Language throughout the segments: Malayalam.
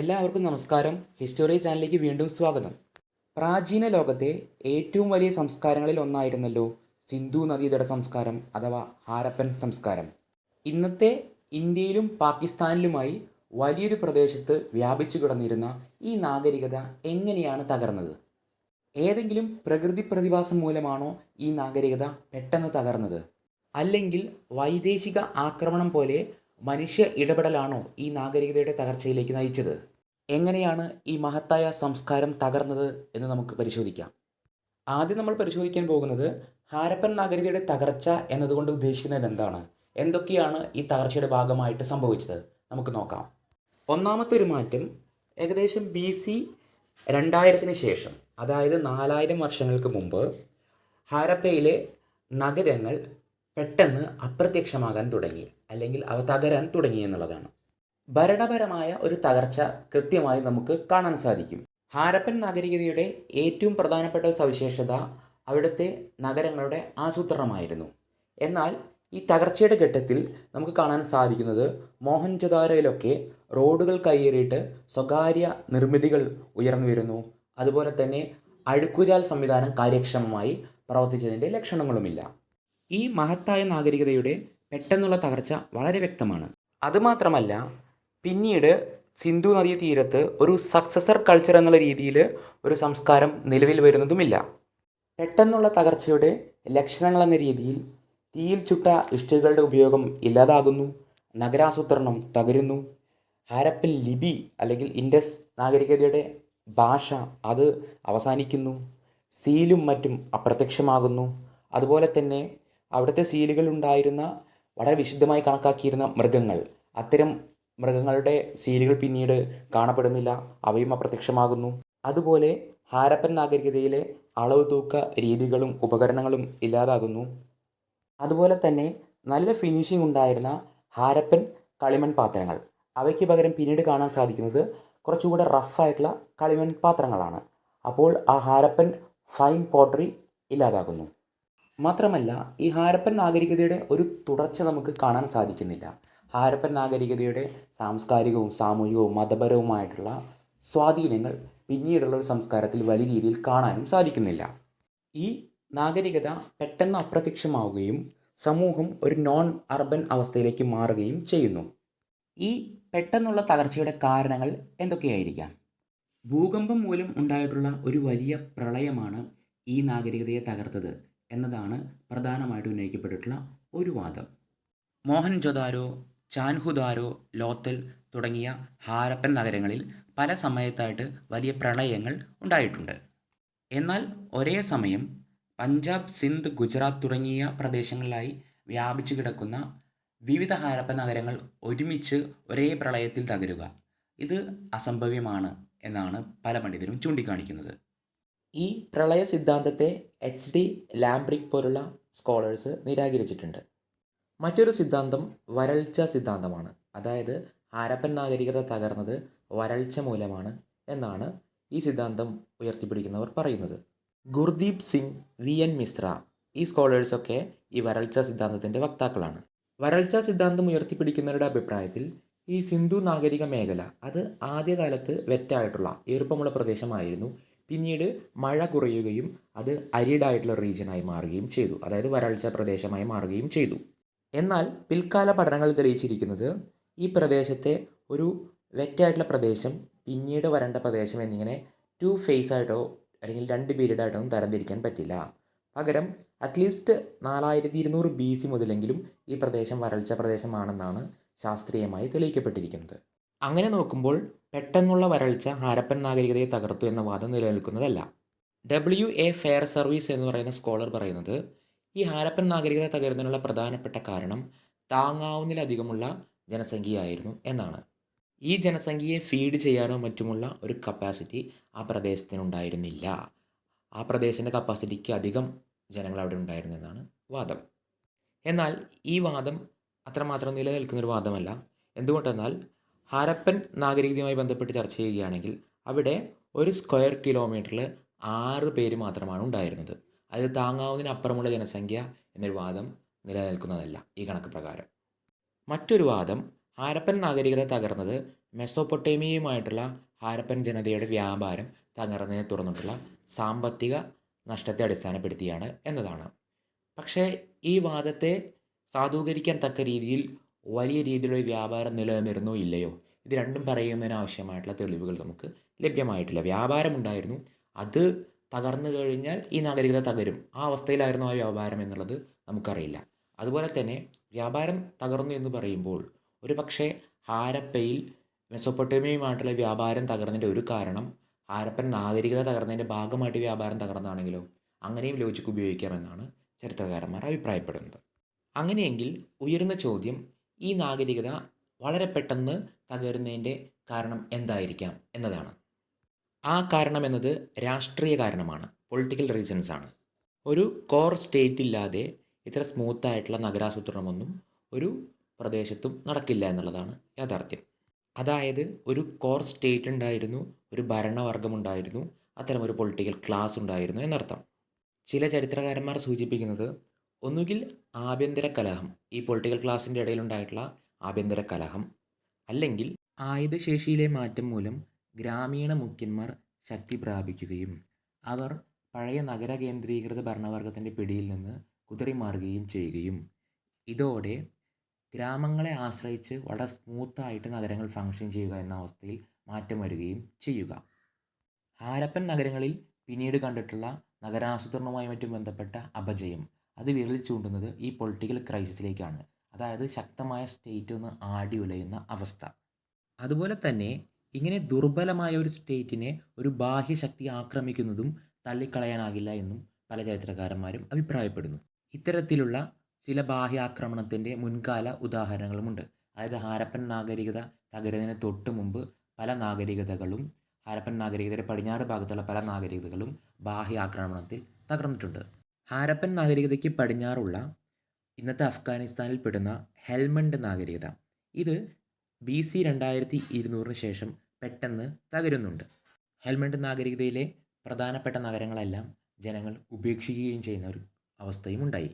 എല്ലാവർക്കും നമസ്കാരം. ഹിസ്റ്ററി ചാനലിലേക്ക് വീണ്ടും സ്വാഗതം. പ്രാചീന ലോകത്തെ ഏറ്റവും വലിയ സംസ്കാരങ്ങളിൽ ഒന്നായിരുന്നല്ലോ സിന്ധു നദീതട സംസ്കാരം അഥവാ ഹാരപ്പൻ സംസ്കാരം. ഇന്നത്തെ ഇന്ത്യയിലും പാകിസ്ഥാനിലുമായി വലിയൊരു പ്രദേശത്ത് വ്യാപിച്ചു കിടന്നിരുന്ന ഈ നാഗരികത എങ്ങനെയാണ് തകർന്നത്? ഏതെങ്കിലും പ്രകൃതി പ്രതിഭാസം മൂലമാണോ ഈ നാഗരികത പെട്ടെന്ന് തകർന്നത്? അല്ലെങ്കിൽ വൈദേശിക ആക്രമണം പോലെ മനുഷ്യ ഇടപെടലാണോ ഈ നാഗരികതയുടെ തകർച്ചയിലേക്ക് നയിച്ചത്? എങ്ങനെയാണ് ഈ മഹത്തായ സംസ്കാരം തകർന്നത് എന്ന് നമുക്ക് പരിശോധിക്കാം. ആദ്യം നമ്മൾ പരിശോധിക്കാൻ പോകുന്നത് ഹാരപ്പൻ നാഗരികതയുടെ തകർച്ച എന്നതുകൊണ്ട് ഉദ്ദേശിക്കുന്നത് എന്താണ്? എന്തൊക്കെയാണ് ഈ തകർച്ചയുടെ ഭാഗമായിട്ട് സംഭവിച്ചത്? നമുക്ക് നോക്കാം. ഒന്നാമത്തെ ഒരു മാറ്റം ഏകദേശം ബി സി രണ്ടായിരത്തിന് ശേഷം അതായത് നാലായിരം വർഷങ്ങൾക്ക് മുമ്പ് ഹാരപ്പയിലെ നഗരങ്ങൾ പെട്ടെന്ന് അപ്രത്യക്ഷമാകാൻ തുടങ്ങി അല്ലെങ്കിൽ അവ തകരാൻ തുടങ്ങി എന്നുള്ളതാണ്. ഭരണപരമായ ഒരു തകർച്ച കൃത്യമായി നമുക്ക് കാണാൻ സാധിക്കും. ഹാരപ്പൻ നാഗരികതയുടെ ഏറ്റവും പ്രധാനപ്പെട്ട സവിശേഷത അവിടുത്തെ നഗരങ്ങളുടെ ആസൂത്രണമായിരുന്നു. എന്നാൽ ഈ തകർച്ചയുടെ ഘട്ടത്തിൽ നമുക്ക് കാണാൻ സാധിക്കുന്നത് മോഹൻജദാരയിലൊക്കെ റോഡുകൾ കയ്യേറിയിട്ട് സ്വകാര്യ നിർമ്മിതികൾ ഉയർന്നു വരുന്നു. അതുപോലെ തന്നെ അഴുക്കുചാൽ സംവിധാനം കാര്യക്ഷമമായി പ്രവർത്തിച്ചതിന്റെ ലക്ഷണങ്ങളുമില്ല. ഈ മഹത്തായ നാഗരികതയുടെ പെട്ടെന്നുള്ള തകർച്ച വളരെ വ്യക്തമാണ്. അതുമാത്രമല്ല പിന്നീട് സിന്ധു നദീ തീരത്ത് ഒരു സക്സസർ കൾച്ചർ എന്നുള്ള രീതിയിൽ ഒരു സംസ്കാരം നിലവിൽ വരുന്നതുമില്ല. പെട്ടെന്നുള്ള തകർച്ചയുടെ ലക്ഷണങ്ങൾ എന്ന രീതിയിൽ തീയിൽ ചുട്ട ഇഷ്ടികളുടെ ഉപയോഗം ഇല്ലാതാകുന്നു നഗരാസൂത്രണം തകരുന്നു. ഹാരപ്പൻ ലിപി അല്ലെങ്കിൽ ഇൻഡസ് നാഗരികതയുടെ ഭാഷ അത് അവസാനിക്കുന്നു. സീലും മറ്റും അപ്രത്യക്ഷമാകുന്നു. അതുപോലെ തന്നെ അവിടുത്തെ ഉണ്ടായിരുന്ന വളരെ വിശുദ്ധമായി കണക്കാക്കിയിരുന്ന മൃഗങ്ങൾ. അത്തരം മൃഗങ്ങളുടെ സീലുകൾ പിന്നീട് കാണപ്പെടുന്നില്ല. അവയും അപ്രത്യക്ഷമാകുന്നു. അതുപോലെ ഹാരപ്പൻ നാഗരികതയിലെ അളവ് തൂക്ക രീതികളും ഉപകരണങ്ങളും ഇല്ലാതാകുന്നു. അതുപോലെ തന്നെ നല്ല ഫിനിഷിംഗ് ഉണ്ടായിരുന്ന ഹാരപ്പൻ കളിമൺ പാത്രങ്ങൾ. അവയ്ക്ക് പകരം പിന്നീട് കാണാൻ സാധിക്കുന്നത് കുറച്ചുകൂടെ റഫായിട്ടുള്ള കളിമൺ പാത്രങ്ങളാണ്. അപ്പോൾ ആ ഹാരപ്പൻ ഫൈൻ പോട്ടറി ഇല്ലാതാകുന്നു. മാത്രമല്ല ഈ ഹാരപ്പൻ നാഗരികതയുടെ ഒരു തുടർച്ച നമുക്ക് കാണാൻ സാധിക്കുന്നില്ല. ഹാരപ്പൻ നാഗരികതയുടെ സാംസ്കാരികവും സാമൂഹികവും മതപരവുമായിട്ടുള്ള സ്വാധീനങ്ങൾ പിന്നീടുള്ള ഒരു സംസ്കാരത്തിൽ വലിയ രീതിയിൽ കാണാനും സാധിക്കുന്നില്ല. ഈ നാഗരികത പെട്ടെന്ന് അപ്രത്യക്ഷമാവുകയും സമൂഹം ഒരു നോൺ അർബൻ അവസ്ഥയിലേക്ക് മാറുകയും ചെയ്യുന്നു. ഈ പെട്ടെന്നുള്ള തകർച്ചയുടെ കാരണങ്ങൾ എന്തൊക്കെയായിരിക്കാം? ഭൂകമ്പം മൂലം ഉണ്ടായിട്ടുള്ള ഒരു വലിയ പ്രളയമാണ് ഈ നാഗരികതയെ തകർത്തത്. എന്നതാണ് പ്രധാനമായിട്ട് ഉന്നയിക്കപ്പെട്ടിട്ടുള്ള ഒരു വാദം. മോഹൻജൊദാരോ ചാൻഹുദാരോ ലോത്തൽ തുടങ്ങിയ ഹാരപ്പൻ നഗരങ്ങളിൽ പല സമയത്തായിട്ട് വലിയ പ്രളയങ്ങൾ ഉണ്ടായിട്ടുണ്ട്. എന്നാൽ ഒരേ സമയം പഞ്ചാബ് സിന്ധ് ഗുജറാത്ത് തുടങ്ങിയ പ്രദേശങ്ങളിലായി വ്യാപിച്ചു കിടക്കുന്ന വിവിധ ഹാരപ്പൻ നഗരങ്ങൾ ഒരുമിച്ച് ഒരേ പ്രളയത്തിൽ തകരുക. ഇത് അസംഭവ്യമാണ് എന്നാണ് പല പണ്ഡിതരും ചൂണ്ടിക്കാണിക്കുന്നത്. ഈ പ്രളയ സിദ്ധാന്തത്തെ എച്ച് ഡി ലാംബ്രിക് പോലുള്ള സ്കോളേഴ്സ് നിരാകരിച്ചിട്ടുണ്ട്. മറ്റൊരു സിദ്ധാന്തം വരൾച്ച സിദ്ധാന്തമാണ്. അതായത് ഹാരപ്പൻ നാഗരികത തകർന്നത് വരൾച്ച മൂലമാണ് എന്നാണ് ഈ സിദ്ധാന്തം ഉയർത്തിപ്പിടിക്കുന്നവർ പറയുന്നത്. ഗുർദീപ് സിംഗ് വി എൻ മിശ്ര ഈ സ്കോളേഴ്സൊക്കെ ഈ വരൾച്ച സിദ്ധാന്തത്തിന്റെ വക്താക്കളാണ്. വരൾച്ച സിദ്ധാന്തം ഉയർത്തിപ്പിടിക്കുന്നവരുടെ അഭിപ്രായത്തിൽ ഈ സിന്ധു നാഗരിക മേഖല അത് ആദ്യകാലത്ത് വെറ്റായിട്ടുള്ള ഈർപ്പമുള്ള പ്രദേശമായിരുന്നു പിന്നീട് മഴ കുറയുകയും അത് അരിഡായിട്ടുള്ള റീജിയനായി മാറുകയും ചെയ്തു. അതായത് വരൾച്ച പ്രദേശമായി മാറുകയും ചെയ്തു. എന്നാൽ പിൽക്കാല പഠനങ്ങൾ തെളിയിച്ചിരിക്കുന്നത് ഈ പ്രദേശത്തെ ഒരു വെറ്റായിട്ടുള്ള പ്രദേശം പിന്നീട് വരേണ്ട പ്രദേശം എന്നിങ്ങനെ ടു ഫേസ് ആയിട്ടോ അല്ലെങ്കിൽ രണ്ട് പീരീഡ് ആയിട്ടോ ഒന്നും തരംതിരിക്കാൻ പറ്റില്ല. പകരം അറ്റ്ലീസ്റ്റ് നാലായിരത്തി ഇരുന്നൂറ് ബി സി മുതലെങ്കിലും ഈ പ്രദേശം വരൾച്ച പ്രദേശമാണെന്നാണ് ശാസ്ത്രീയമായി തെളിയിക്കപ്പെട്ടിരിക്കുന്നത്. അങ്ങനെ നോക്കുമ്പോൾ പെട്ടെന്നുള്ള വരൾച്ച ഹാരപ്പൻ നാഗരികതയെ തകർത്തു എന്ന വാദം നിലനിൽക്കുന്നതല്ല. ഡബ്ല്യു എ ഫെയർ സർവീസ് എന്ന് പറയുന്ന സ്കോളർ പറയുന്നത് ഈ ഹാരപ്പൻ നാഗരികത തകരുന്നതിനുള്ള പ്രധാനപ്പെട്ട കാരണം താങ്ങാവുന്നതിലധികമുള്ള ജനസംഖ്യയായിരുന്നു എന്നാണ്. ഈ ജനസംഖ്യയെ ഫീഡ് ചെയ്യാനോ മറ്റുമുള്ള ഒരു കപ്പാസിറ്റി ആ പ്രദേശത്തിനുണ്ടായിരുന്നില്ല. ആ പ്രദേശത്തിന്റെ കപ്പാസിറ്റിക്ക് അധികം ജനങ്ങൾ അവിടെ ഉണ്ടായിരുന്നു എന്നാണ് വാദം. എന്നാൽ ഈ വാദം അത്രമാത്രം നിലനിൽക്കുന്നൊരു വാദമല്ല. എന്തുകൊണ്ടെന്നാൽ ഹാരപ്പൻ നാഗരികതയുമായി ബന്ധപ്പെട്ട് ചർച്ച ചെയ്യുകയാണെങ്കിൽ അവിടെ ഒരു സ്ക്വയർ കിലോമീറ്ററിൽ ആറ് പേര് മാത്രമാണ് ഉണ്ടായിരുന്നത്. അത് താങ്ങാവുന്നതിനപ്പുറമുള്ള ജനസംഖ്യ എന്നൊരു വാദം നിലനിൽക്കുന്നതല്ല ഈ കണക്ക് പ്രകാരം. മറ്റൊരു വാദം ഹാരപ്പൻ നാഗരികത തകർന്നത് മെസ്സോപ്പൊട്ടേമിയയുമായിട്ടുള്ള ഹാരപ്പൻ ജനതയുടെ വ്യാപാരം തകർന്നതിനെ തുടർന്നിട്ടുള്ള സാമ്പത്തിക നഷ്ടത്തെ അടിസ്ഥാനപ്പെടുത്തിയാണ് എന്നതാണ്. പക്ഷേ ഈ വാദത്തെ സാധൂകരിക്കാൻ തക്ക രീതിയിൽ വലിയ രീതിയിലുള്ള വ്യാപാരം നിലനിന്നിരുന്നോ ഇല്ലയോ? ഇത് രണ്ടും പറയുന്നതിന് ആവശ്യമായിട്ടുള്ള തെളിവുകൾ നമുക്ക് ലഭ്യമായിട്ടില്ല. വ്യാപാരം ഉണ്ടായിരുന്നു. അത് തകർന്നു കഴിഞ്ഞാൽ ഈ നാഗരികത തകരും. ആ അവസ്ഥയിലായിരുന്നു ആ വ്യാപാരം എന്നുള്ളത് നമുക്കറിയില്ല. അതുപോലെ തന്നെ വ്യാപാരം തകർന്നു എന്ന് പറയുമ്പോൾ ഒരു പക്ഷേ ഹാരപ്പയിൽ മെസ്സോപ്പൊട്ടേമിയുമായിട്ടുള്ള വ്യാപാരം തകർന്നതിന്റെ ഒരു കാരണം ഹാരപ്പൻ നാഗരികത തകർന്നതിന്റെ ഭാഗമായിട്ട് വ്യാപാരം തകർന്നാണെങ്കിലോ അങ്ങനെയും ലോജിക്ക് ഉപയോഗിക്കാമെന്നാണ് ചരിത്രകാരന്മാർ അഭിപ്രായപ്പെടുന്നത്. അങ്ങനെയെങ്കിൽ ഉയരുന്ന ചോദ്യം ഈ നാഗരികത വളരെ പെട്ടെന്ന് തകരുന്നതിന്റെ കാരണം എന്തായിരിക്കാം എന്നതാണ്. ആ കാരണം എന്നത് രാഷ്ട്രീയ കാരണമാണ് പൊളിറ്റിക്കൽ റീസൺസ് ആണ്. ഒരു കോർ സ്റ്റേറ്റ് ഇല്ലാതെ ഇത്ര സ്മൂത്തായിട്ടുള്ള നഗരാസൂത്രണമൊന്നും ഒരു പ്രദേശത്തും നടക്കില്ല എന്നുള്ളതാണ് യാഥാർത്ഥ്യം. അതായത് ഒരു കോർ സ്റ്റേറ്റ് ഉണ്ടായിരുന്നു ഒരു ഭരണവർഗമുണ്ടായിരുന്നു അത്തരം ഒരു പൊളിറ്റിക്കൽ ക്ലാസ് ഉണ്ടായിരുന്നു എന്നർത്ഥം. ചില ചരിത്രകാരന്മാർ സൂചിപ്പിക്കുന്നത് ഒന്നുകിൽ ആഭ്യന്തര കലഹം ഈ പൊളിറ്റിക്കൽ ക്ലാസിന്റെ ഇടയിലുണ്ടായിട്ടുള്ള ആഭ്യന്തര കലഹം അല്ലെങ്കിൽ ആയുധശേഷിയിലെ മാറ്റം മൂലം ഗ്രാമീണ മുഖ്യന്മാർ ശക്തി പ്രാപിക്കുകയും അവർ പഴയ നഗര കേന്ദ്രീകൃത ഭരണവർഗത്തിന്റെ പിടിയിൽ നിന്ന് കുതറിമാറുകയും ചെയ്യുകയും. ഇതോടെ ഗ്രാമങ്ങളെ ആശ്രയിച്ച് വളരെ സ്മൂത്തായിട്ട് നഗരങ്ങൾ ഫങ്ഷൻ ചെയ്യുക എന്ന അവസ്ഥയിൽ മാറ്റം വരികയും ചെയ്യുക. ഹാരപ്പൻ നഗരങ്ങളിൽ പിന്നീട് കണ്ടിട്ടുള്ള നഗരാസൂത്രണവുമായി മറ്റും ബന്ധപ്പെട്ട അപജയം അത് വിരൽ ചൂണ്ടുന്നത് ഈ പൊളിറ്റിക്കൽ ക്രൈസിസിലേക്കാണ് അതായത് ശക്തമായ സ്റ്റേറ്റ് ഒന്ന് ആടി ഉലയുന്ന അവസ്ഥ. അതുപോലെ തന്നെ ഇങ്ങനെ ദുർബലമായ ഒരു സ്റ്റേറ്റിനെ ഒരു ബാഹ്യശക്തി ആക്രമിക്കുന്നതും തള്ളിക്കളയാനാകില്ല എന്നും പല ചരിത്രകാരന്മാരും അഭിപ്രായപ്പെടുന്നു. ഇത്തരത്തിലുള്ള ചില ബാഹ്യാക്രമണത്തിന്റെ മുൻകാല ഉദാഹരണങ്ങളുമുണ്ട്. അതായത് ഹാരപ്പൻ നാഗരികത തകരുന്നതിന് തൊട്ട് മുമ്പ് പല നാഗരികതകളും ഹാരപ്പൻ നാഗരികതയുടെ പടിഞ്ഞാറ് ഭാഗത്തുള്ള പല നാഗരികതകളും ബാഹ്യാക്രമണത്തിൽ തകർന്നിട്ടുണ്ട്. ഹാരപ്പൻ നാഗരികതയ്ക്ക് പടിഞ്ഞാറുള്ള ഇന്നത്തെ അഫ്ഗാനിസ്ഥാനിൽ പെടുന്ന ഹെൽമണ്ട് നാഗരികത. ഇത് ബി സി രണ്ടായിരത്തി ഇരുന്നൂറിന് ശേഷം പെട്ടെന്ന് തകരുന്നുണ്ട്. ഹെൽമണ്ട് നാഗരികതയിലെ പ്രധാനപ്പെട്ട നഗരങ്ങളെല്ലാം ജനങ്ങൾ ഉപേക്ഷിക്കുകയും ചെയ്യുന്ന ഒരു അവസ്ഥയും ഉണ്ടായി.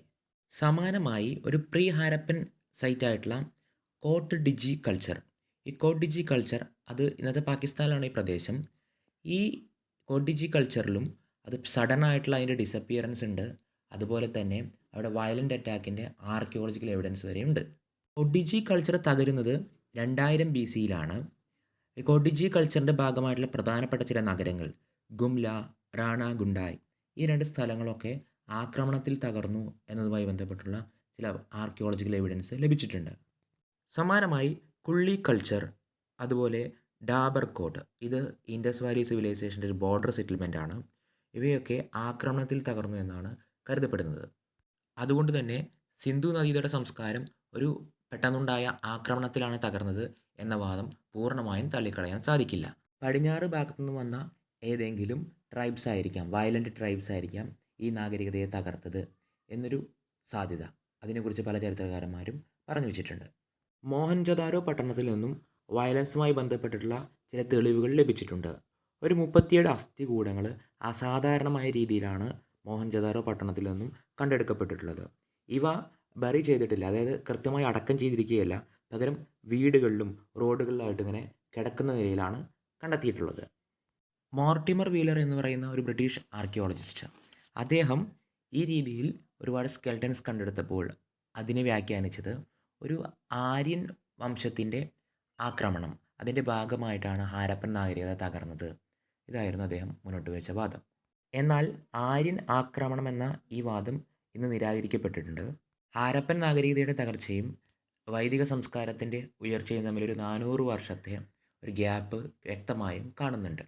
സമാനമായി ഒരു പ്രീ ഹാരപ്പൻ സൈറ്റായിട്ടുള്ള കോട്ട് ഡിജി കൾച്ചർ. ഈ കോട്ട് ഡിജി കൾച്ചർ അത് ഇന്നത്തെ പാകിസ്ഥാനിലാണ് ഈ പ്രദേശം. ഈ കോട്ട് ഡിജി കൾച്ചറിലും അത് സഡൻ ആയിട്ടുള്ള അതിന്റെ ഡിസപ്പിയറൻസ് ഉണ്ട്. അതുപോലെ തന്നെ അവിടെ വയലന്റ് അറ്റാക്കിന്റെ ആർക്കിയോളജിക്കൽ എവിഡൻസ് വരെയുണ്ട്. ഒഡിജി കൾച്ചർ തകരുന്നത് രണ്ടായിരം ബി സിയിലാണ് ഈ കൊഡിജി കൾച്ചറിന്റെ ഭാഗമായിട്ടുള്ള പ്രധാനപ്പെട്ട ചില നഗരങ്ങൾ ഗുംല റാണ ഗുണ്ടായ് ഈ രണ്ട് സ്ഥലങ്ങളൊക്കെ ആക്രമണത്തിൽ തകർന്നു എന്നതുമായി ബന്ധപ്പെട്ടുള്ള ചില ആർക്കിയോളജിക്കൽ എവിഡൻസ് ലഭിച്ചിട്ടുണ്ട്. സമാനമായി കുള്ളി കൾച്ചർ അതുപോലെ ഡാബർ കോട്ട് ഇത് ഇൻഡസ് വാലി സിവിലൈസേഷന്റെ ഒരു ബോർഡർ സെറ്റിൽമെന്റ് ആണ്. ഇവയൊക്കെ ആക്രമണത്തിൽ തകർന്നു എന്നാണ് കരുതപ്പെടുന്നത്. അതുകൊണ്ട് തന്നെ സിന്ധു നദീതട സംസ്കാരം ഒരു പെട്ടെന്നുണ്ടായ ആക്രമണത്തിലാണ് തകർന്നത് എന്ന വാദം പൂർണമായും തള്ളിക്കളയാൻ സാധിക്കില്ല. പടിഞ്ഞാറ് ഭാഗത്തു നിന്ന് വന്ന ഏതെങ്കിലും ട്രൈബ്സ് ആയിരിക്കാം വയലന്റ് ട്രൈബ്സ് ആയിരിക്കാം ഈ നാഗരികതയെ തകർത്തത് എന്നൊരു സാധ്യത അതിനെക്കുറിച്ച് പല ചരിത്രകാരന്മാരും പറഞ്ഞു വെച്ചിട്ടുണ്ട്. മോഹൻജൊദാരോ പട്ടണത്തിൽ നിന്നും വയലൻസുമായി ബന്ധപ്പെട്ടിട്ടുള്ള ചില തെളിവുകൾ ലഭിച്ചിട്ടുണ്ട്. ഒരു മുപ്പത്തിയേഴ് അസ്ഥികൂടങ്ങൾ അസാധാരണമായ രീതിയിലാണ് മോഹൻജൊദാരോ പട്ടണത്തിൽ നിന്നും കണ്ടെടുക്കപ്പെട്ടിട്ടുള്ളത്. ഇവ ബറി ചെയ്തിട്ടില്ല. അതായത് കൃത്യമായി അടക്കം ചെയ്തിരിക്കുകയല്ല. പകരം വീടുകളിലും റോഡുകളിലായിട്ട് ഇങ്ങനെ കിടക്കുന്ന നിലയിലാണ് കണ്ടെത്തിയിട്ടുള്ളത്. മോർട്ടിമർ വീലർ എന്ന് പറയുന്ന ഒരു ബ്രിട്ടീഷ് ആർക്കിയോളജിസ്റ്റ് അദ്ദേഹം ഈ രീതിയിൽ ഒരുപാട് സ്കെൽട്ടൻസ് കണ്ടെടുത്തപ്പോൾ അതിനെ വ്യാഖ്യാനിച്ചത് ഒരു ആര്യൻ വംശത്തിന്റെ ആക്രമണം. അതിന്റെ ഭാഗമായിട്ടാണ് ഹാരപ്പൻ നാഗരികത തകർന്നത്. ഇതായിരുന്നു അദ്ദേഹം മുന്നോട്ട് വെച്ച വാദം. എന്നാൽ ആര്യൻ ആക്രമണം എന്ന ഈ വാദം ഇന്ന് നിരാകരിക്കപ്പെട്ടിട്ടുണ്ട്. ഹാരപ്പൻ നാഗരികതയുടെ തകർച്ചയും വൈദിക സംസ്കാരത്തിന്റെ ഉയർച്ചയും തമ്മിലൊരു നാനൂറ് വർഷത്തെ ഒരു ഗ്യാപ്പ് വ്യക്തമായും കാണുന്നുണ്ട്.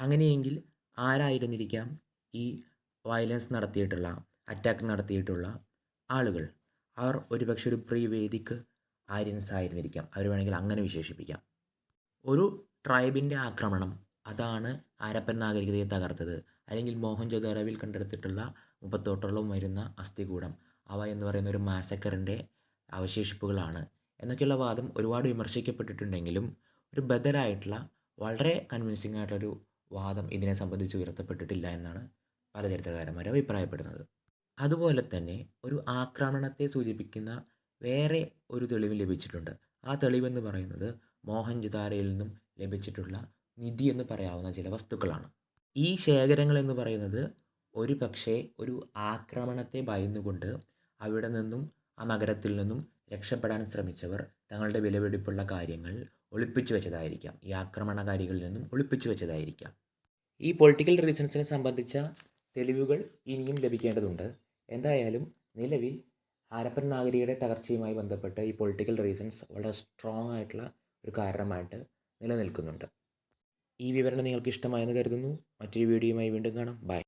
അങ്ങനെയെങ്കിൽ ആരായിരുന്നിരിക്കാം ഈ വയലൻസ് നടത്തിയിട്ടുള്ള അറ്റാക്ക് നടത്തിയിട്ടുള്ള ആളുകൾ? അവർ ഒരുപക്ഷെ ഒരു പ്രീ വേദിക്ക് ആര്യൻസ് ആയിരുന്നിരിക്കാം. അവർ വേണമെങ്കിൽ അങ്ങനെ വിശേഷിപ്പിക്കാം. ഒരു ട്രൈബിന്റെ ആക്രമണം അതാണ് ഹാരപ്പൻ നാഗരികതയെ തകർത്തത്. അല്ലെങ്കിൽ മോഹൻജൊദാരോവിൽ കണ്ടെടുത്തിട്ടുള്ള മുപ്പത്തോട്ടോളം വരുന്ന അസ്ഥികൂടം. അവ എന്ന് പറയുന്ന ഒരു മാസക്കറിന്റെ അവശേഷിപ്പുകളാണ്. എന്നൊക്കെയുള്ള വാദം ഒരുപാട് വിമർശിക്കപ്പെട്ടിട്ടുണ്ടെങ്കിലും ഒരു ബദലായിട്ടുള്ള വളരെ കൺവിൻസിംഗ് ആയിട്ടുള്ളൊരു വാദം ഇതിനെ സംബന്ധിച്ച് ഉയർത്തപ്പെട്ടിട്ടില്ല എന്നാണ് പല ചരിത്രകാരന്മാർ അഭിപ്രായപ്പെടുന്നത്. അതുപോലെ തന്നെ ഒരു ആക്രമണത്തെ സൂചിപ്പിക്കുന്ന വേറെ ഒരു തെളിവ് ലഭിച്ചിട്ടുണ്ട്. ആ തെളിവെന്ന് പറയുന്നത് മോഹൻജുദാരയിൽ നിന്നും ലഭിച്ചിട്ടുള്ള നിധി എന്ന് പറയാവുന്ന ചില വസ്തുക്കളാണ്. ഈ ശേഖരങ്ങൾ എന്ന് പറയുന്നത് ഒരു പക്ഷേ ഒരു ആക്രമണത്തെ ഭയന്നുകൊണ്ട് അവിടെ നിന്നും ആ നഗരത്തിൽ നിന്നും രക്ഷപ്പെടാൻ ശ്രമിച്ചവർ തങ്ങളുടെ വിലപിടിപ്പുള്ള കാര്യങ്ങൾ ഒളിപ്പിച്ചു വെച്ചതായിരിക്കാം. ഈ ആക്രമണകാരികളിൽ നിന്നും ഒളിപ്പിച്ചു വെച്ചതായിരിക്കാം. ഈ പൊളിറ്റിക്കൽ റീസൺസിനെ സംബന്ധിച്ച തെളിവുകൾ ഇനിയും ലഭിക്കേണ്ടതുണ്ട്. എന്തായാലും നിലവിൽ ഹാരപ്പൻ നാഗരികയുടെ തകർച്ചയുമായി ബന്ധപ്പെട്ട് ഈ പൊളിറ്റിക്കൽ റീസൺസ് വളരെ സ്ട്രോങ് ആയിട്ടുള്ള ഒരു കാരണമായിട്ട് നിലനിൽക്കുന്നുണ്ട്. ഈ വിവരണം നിങ്ങൾക്ക് ഇഷ്ടമായെന്ന് കരുതുന്നു. മറ്റൊരു വീഡിയോയുമായി വീണ്ടും കാണാം. ബൈ